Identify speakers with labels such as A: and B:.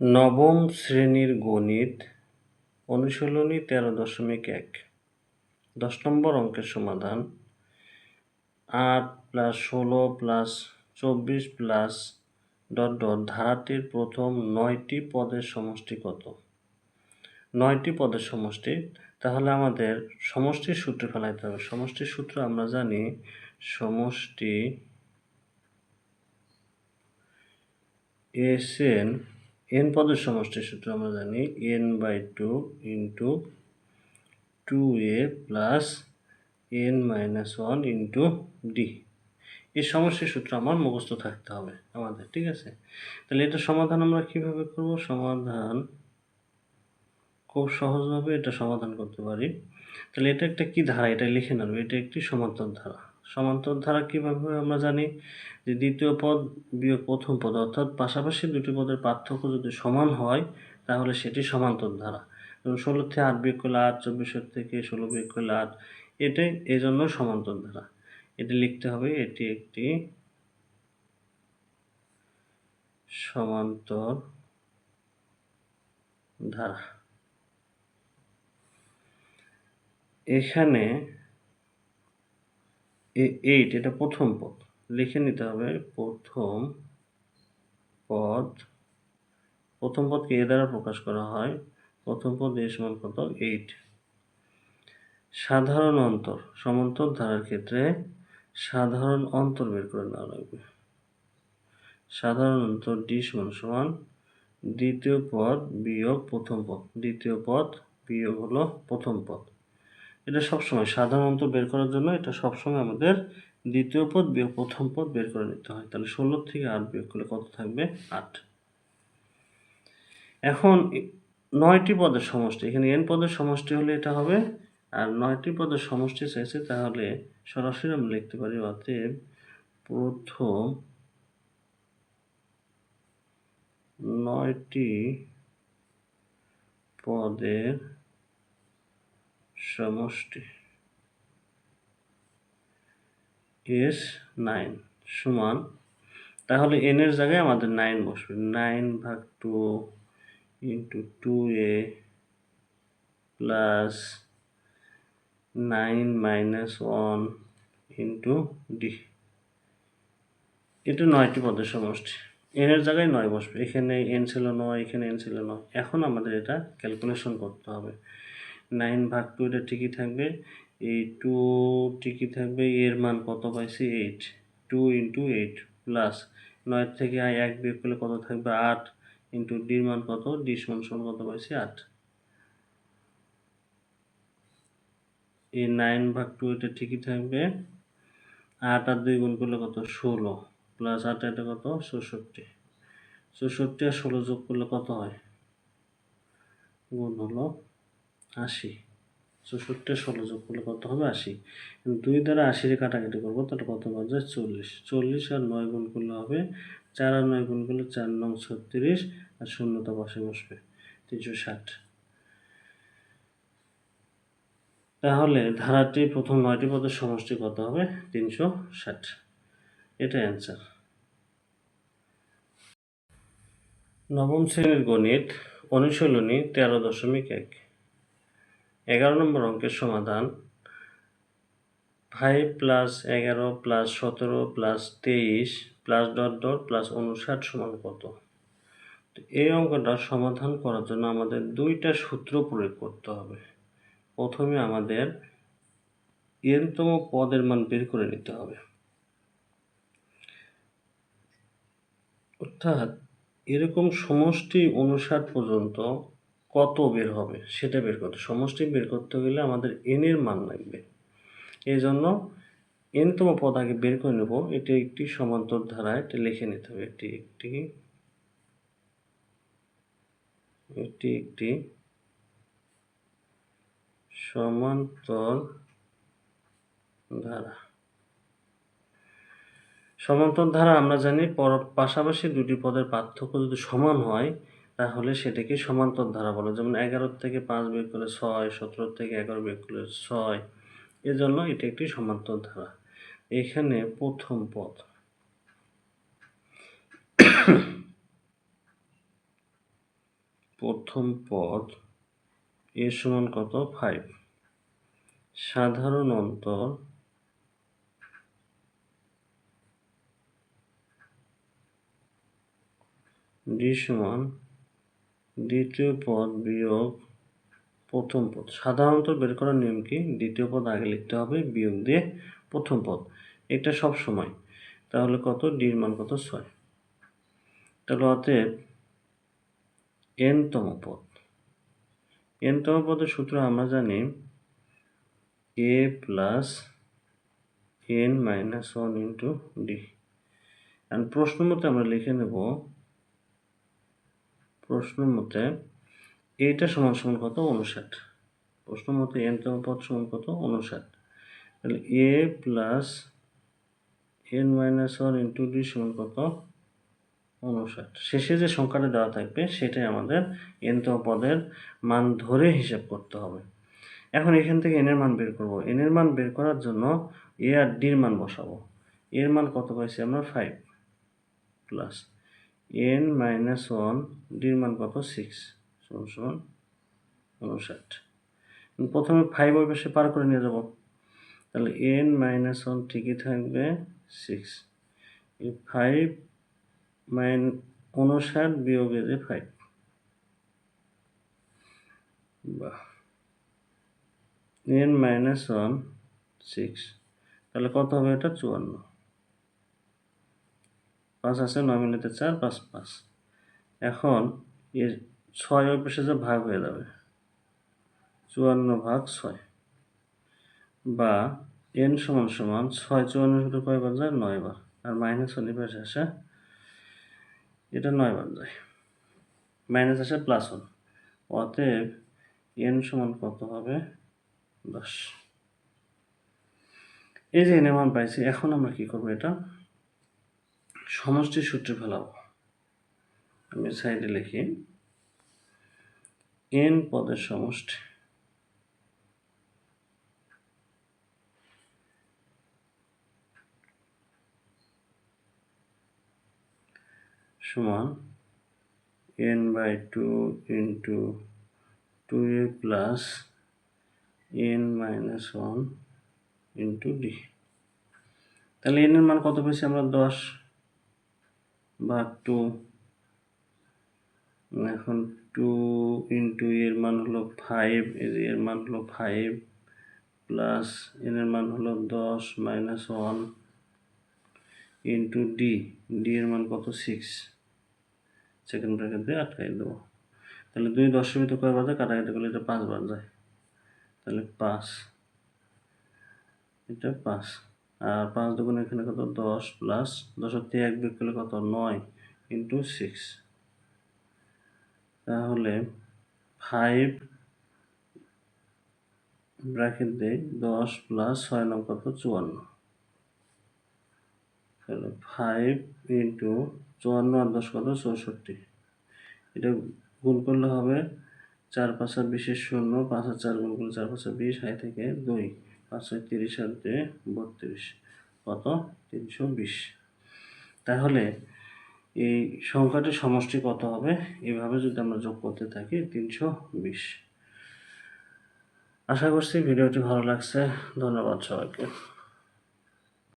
A: নবম শ্রেণির গণিত, অনুশীলনী তেরো দশমিক এক। দশ নম্বর অঙ্কের সমাধান। আট প্লাস ষোলো প্লাস চব্বিশ প্লাস ডট ডট ধারাটির প্রথম নয়টি পদের সমষ্টি কত? নয়টি পদের সমষ্টি। তাহলে আমাদের সমষ্টির সূত্র ফেলাইতে হবে। সমষ্টির সূত্র আমরা জানি সমষ্টি এস এন এন পদের সমষ্টির সূত্র আমরা জানি n by two into two a plus n minus one into d এই সমষ্টির সূত্র আমার মুখস্থ থাকতে হবে আমাদের, ঠিক আছে? তাহলে এটা সমাধান আমরা কীভাবে করব? সমাধান খুব সহজভাবে এটা সমাধান করতে পারি। তাহলে এটা একটা কি ধারা? এটা লিখে নেব। এটা একটি সমান্তর ধারা। সমান্তর ধারা কীভাবে আমরা জানি যে দ্বিতীয় পদ বিয়োগ প্রথম পদ, অর্থাৎ পাশাপাশি দুটি পদের পার্থক্য যদি সমান হয়, তাহলে সেটি সমান্তর ধারা যেমন ষোলো থেকে আট বিয়োগ করলে আট চব্বিশের থেকে ষোলো বিয়োগ করলে আট, এটাই এই জন্য সমান্তর ধারা এটি লিখতে হবে, এটি একটি সমান্তর ধারা এখানে এইট, এটা প্রথম পদ। লিখে নিতে হবে প্রথম পদ। প্রথম পদকে এ দ্বারা প্রকাশ করা হয়। প্রথম পদ এ সমান কত? এইট। সাধারণ অন্তর সমান্তর ধারার ক্ষেত্রে সাধারণ অন্তর বের করে নেওয়া লাগবে। সাধারণ অন্তর ডি সমান সমান দ্বিতীয় পদ বিয়োগ প্রথম পদ। দ্বিতীয় পদ বিয়োগ হলো প্রথম পদ। এটা সবসময় সাধারণ অন্তর বের করার জন্য এটা সবসময় আমাদের দ্বিতীয় পদ প্রথম পদ বের করে নিতে হয়। তাহলে ষোলো থেকে আট বিয়োগ করলে কত থাকবে? আট। এখন নয়টি পদের সমষ্টি, এখানে এন পদের সমষ্টি হলে এটা হবে, আর নয়টি পদের সমষ্টি চাইছে তাহলে সরাসরি আমরা লিখতে পারি অতএব প্রথম নয়টি পদের সমষ্টি। এস নাইন সমান, তাহলে এন এর জায়গায় আমাদের নাইন বসবে। নাইন ভাগ two into two a plus nine minus one into d. এটা নয়টি পদের সমষ্টি। এন এর জায়গায় নয় বসবে। এখানে এন ছিল নয়, এখানে এন ছিল নয়। এখন আমাদের এটা ক্যালকুলেশন করতে হবে। নাইন ভাগ টু এটা ঠিকই থাকবে। এই টু ঠিকই থাকবে, এর মান কত পাইছি? Eight two into eight plus নয় থেকে আয় এক বিয়োগ করলে কত থাকবে? আট ইন্টু ডির মান কত? ডি সমান সমান কত পাইছি? আট। এই নাইন ভাগ টু এটা ঠিকই থাকবে। আট আর দুই গুণ করলে কত? ষোলো। প্লাস আট এটা কত? চৌষট্টি। চৌষট্টি আর ষোলো যোগ করলে কত হয়? গুণ হলো আশি। চৌষট্টি, ষোলো যোগ করলে কত হবে? আশি। দুই দ্বারা আশিরে কাটাকাটি করব, তাহলে কত পাওয়া যায়? চল্লিশ। চল্লিশ আর নয় গুণ করলে হবে চার, আর নয় গুণ করলে চার, নং ছত্রিশ, আর শূন্যতা পাশে বসবে, তিনশো ষাট। তাহলে ধারাটি প্রথম নয়টি পদের সমষ্টি কত হবে? তিনশো ষাট। এটা অ্যান্সার। নবম শ্রেণির গণিত অনুশীলনী তেরো দশমিক এক। এগারো নম্বর অঙ্কের সমাধান। ফাইভ প্লাস এগারো প্লাস সতেরো প্লাস তেইশ প্লাস ডট ডট প্লাস উনষাট সমান কত? এই অঙ্কটা সমাধান করার জন্য আমাদের দুইটা সূত্র প্রয়োগ করতে হবে। প্রথমে আমাদের এনতম পদের মান বের করে নিতে হবে। অর্থাৎ এরকম সমষ্টি অনুসার পর্যন্ত কত বের হবে সেটা বের করতে সমষ্টি বের করতে গেলে আমাদের এন এর মান লাগবে। এই জন্য এনতম পদ আগে বের করে নেব। এটি একটি সমান্তর ধারায় এটা লিখে নিতে হবে। এটি একটি এটি একটি সমান্তর ধারা। সমান্তর ধারা আমরা জানি পাশাপাশি দুটি পদের পার্থক্য যদি সমান হয় তাহলে সেটাকে সমান্তর ধারা বলে। যেমন এগারো থেকে পাঁচ বের করলে ছয়, সতেরো থেকে এগারো বের করলে ছয়, এজন্য এটি একটি সমান্তর ধারা। এখানে প্রথম পদ। প্রথম পদ এ সমান কত? ফাইভ সাধারণ অন্তর ডি সমান দ্বিতীয় পদ বিয়োগ প্রথম পদ। সাধারণত বের করার নিয়ম কি? দ্বিতীয় পদ আগে লিখতে হবে, বিয়োগ দিয়ে প্রথম পদ। এটা সব সময়। তাহলে কত? ডির মান কত? ছয়। তাহলে অতএব এনতম পদ। এনতম পদের সূত্র আমরা জানি a plus n minus one into d প্রশ্ন মতে আমরা লিখে নেব প্রশ্ন মতে, এইটা সমান সমান কত? উনষাট প্রশ্ন মতে এনতম পদ সমান কত? উনষাট তাহলে a plus n minus one into d সমান কত? উনষাট শেষে যে সংখ্যাটা দেওয়া থাকবে, সেটাই আমাদের এনতম পদের মান ধরে হিসাব করতে হবে। এখন এখান থেকে এনের মান বের করব। এনের মান বের করার জন্য এ আর ডির মান বসাবো। এর মান কত পাইছি আমরা? Five plus n minus one ডির মান কত? সিক্স, সমান সমান উনষাট। প্রথমে ফাইভ ওই পাশে পার করে নিয়ে যাব। তাহলে এন মাইনাস ওয়ান ঠিকই থাকবে সিক্স। এই ফাইভ মাইন উনষাট বিয়োগে যে ফাইভ বাহ। N minus one, six. তাহলে কত হবে এটা? চুয়ান্ন। পাঁচ আছে, নয় মিনিটে চার, পাঁচ পাঁচ। এখন এর ছয় পাশে যে ভাগ হয়ে যাবে, চুয়ান্ন ভাগ ছয় বা এন সমান সমান ছয় চুয়ান্নের ভিতরে কয়বার যায়? নয় বার আর মাইনাস ওয়ান পাশে আসে, এটা নয় বার যায়। মাইনাস আসে প্লাস ওয়ান। অতএব এন সমান কত হবে? দশ। এই যে এনে মান পাইছি, এখন আমরা কি করব এটা? সমষ্টির সূত্রে ফেলাবো। আমি সাইডে লিখি এন পদের সমষ্টি, সমান n by two into two a plus n minus one into d তাহলে এন এর মান কত পেয়েছি আমরা? দশ। ভাগ টু এখন টু ইন্টু এর মান হলো ফাইভ এর এর মান হলো ফাইভ প্লাস এন এর মান হলো দশ minus one into d d এর মান কত? সিক্স সেকেন্ড ব্র্যাকেট দিয়ে আটকাই দেবো। তাহলে দুই দশের ভিতরে কয় বাজে? কাটাকাটি করলে এটা পাঁচ বার যায় তাহলে পাঁচ। এটা পাঁচ। আর পাঁচ দুগুণ এখানে কত? দশ প্লাস দশের থেকে এক বিয়োগ করলে কত? নয় ইন্টু সিক্স তাহলে ফাইভ ব্র্যাকেট দেই দশ প্লাস ছয় নং কত? চুয়ান্ন। তাহলে ফাইভ ইন্টু চুয়ান্ন আর দশ কত? চৌষট্টি। এটা গুণ করলে হবে চার পাঁচা বিশের শূন্য, পাঁচ আর চার গুণ করলে চার পাঁচা বিশ হাই থেকে দুই। পাঁচ ছয় তিরিশ আর দুই বত্রিশ। কত? তিনশো বিশ। তাহলে এই সংখ্যাটির সমষ্টি কত হবে? এভাবে যদি আমরা যোগ করতে থাকি, তিনশো বিশ। আশা করছি ভিডিওটি ভালো লাগছে। ধন্যবাদ সবাইকে।